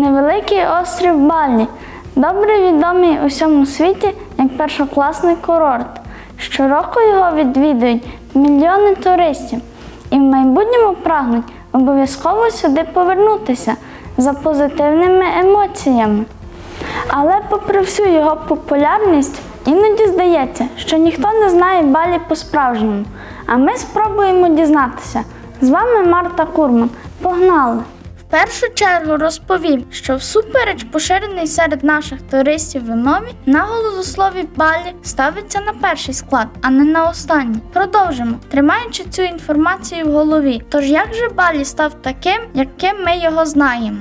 Невеликий острів Балі, добре відомий у всьому світі як першокласний курорт. Щороку його відвідують мільйони туристів і в майбутньому прагнуть обов'язково сюди повернутися за позитивними емоціями. Але попри всю його популярність, іноді здається, що ніхто не знає Балі по-справжньому. А ми спробуємо дізнатися. З вами Марта Курман. Погнали! Першу чергу розповім, що всупереч поширений серед наших туристів вимові, наголос у слові Балі ставиться на перший склад, а не на останній. Продовжимо, тримаючи цю інформацію в голові. Тож як же Балі став таким, яким ми його знаємо?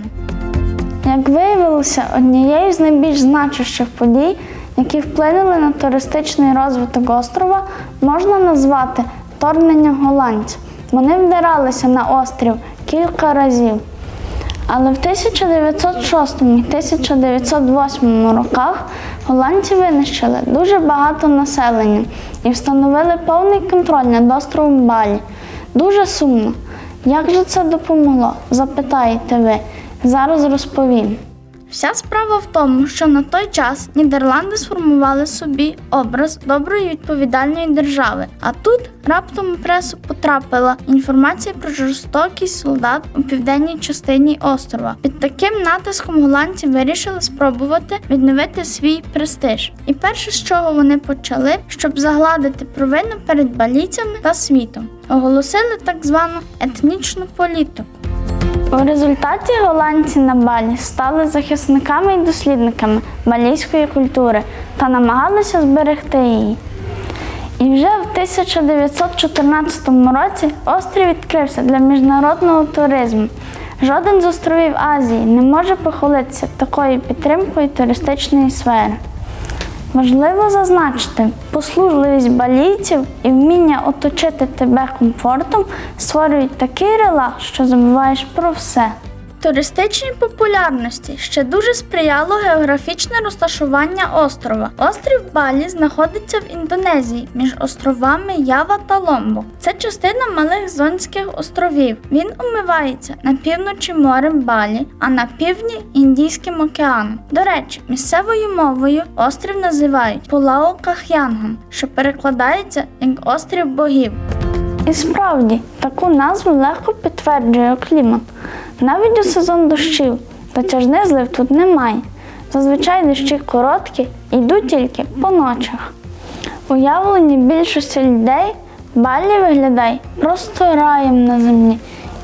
Як виявилося, однією з найбільш значущих подій, які вплинули на туристичний розвиток острова, можна назвати вторгнення голландців. Вони вдиралися на острів кілька разів. Але в 1906 і 1908 роках голландці винищили дуже багато населення і встановили повний контроль над островом Балі. Дуже сумно. Як же це допомогло? Запитаєте ви. Зараз розповім. Вся справа в тому, що на той час Нідерланди сформували собі образ доброї відповідальної держави. А тут раптом у пресу потрапила інформація про жорстокість солдат у південній частині острова. Під таким натиском голландці вирішили спробувати відновити свій престиж. І перше, з чого вони почали, щоб загладити провину перед балійцями та світом, оголосили так звану етнічну політику. У результаті голландці на Балі стали захисниками і дослідниками балійської культури та намагалися зберегти її. І вже в 1914 році острів відкрився для міжнародного туризму. Жоден з островів Азії не може похвалитися такою підтримкою туристичної сфери. Важливо зазначити, послужливість балійців і вміння оточити тебе комфортом створюють такий релакс, що забуваєш про все. Туристичній популярності ще дуже сприяло географічне розташування острова. Острів Балі знаходиться в Індонезії між островами Ява та Ломбок. Це частина малих зонських островів. Він умивається на півночі морем Балі, а на півдні Індійським океаном. До речі, місцевою мовою острів називають Пулао Кахянгом, що перекладається як острів богів. І справді, таку назву легко підтверджує клімат. Навіть у сезон дощів затяжних злив тут немає. Зазвичай дощі короткі йдуть тільки по ночах. Уявлені більшості людей Балі виглядає просто раєм на землі.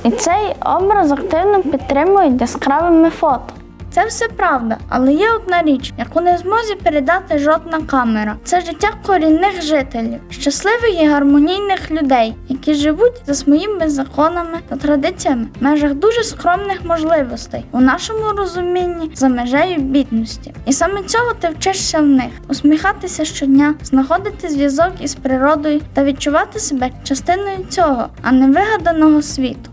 І цей образ активно підтримують яскравими фото. Це все правда, але є одна річ, яку не в змозі передати жодна камера. Це життя корінних жителів, щасливих і гармонійних людей, які живуть за своїми законами та традиціями в межах дуже скромних можливостей у нашому розумінні за межею бідності. І саме цього ти вчишся в них усміхатися щодня, знаходити зв'язок із природою та відчувати себе частиною цього, а не вигаданого світу.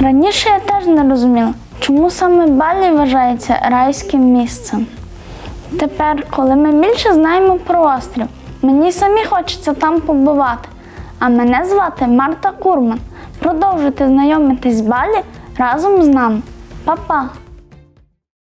Раніше я теж не розуміла, чому саме Балі вважається райським місцем. Тепер, коли ми більше знаємо про острів, мені самі хочеться там побувати. А мене звати Марта Курман. Продовжуйте знайомитись з Балі разом з нами. Па-па!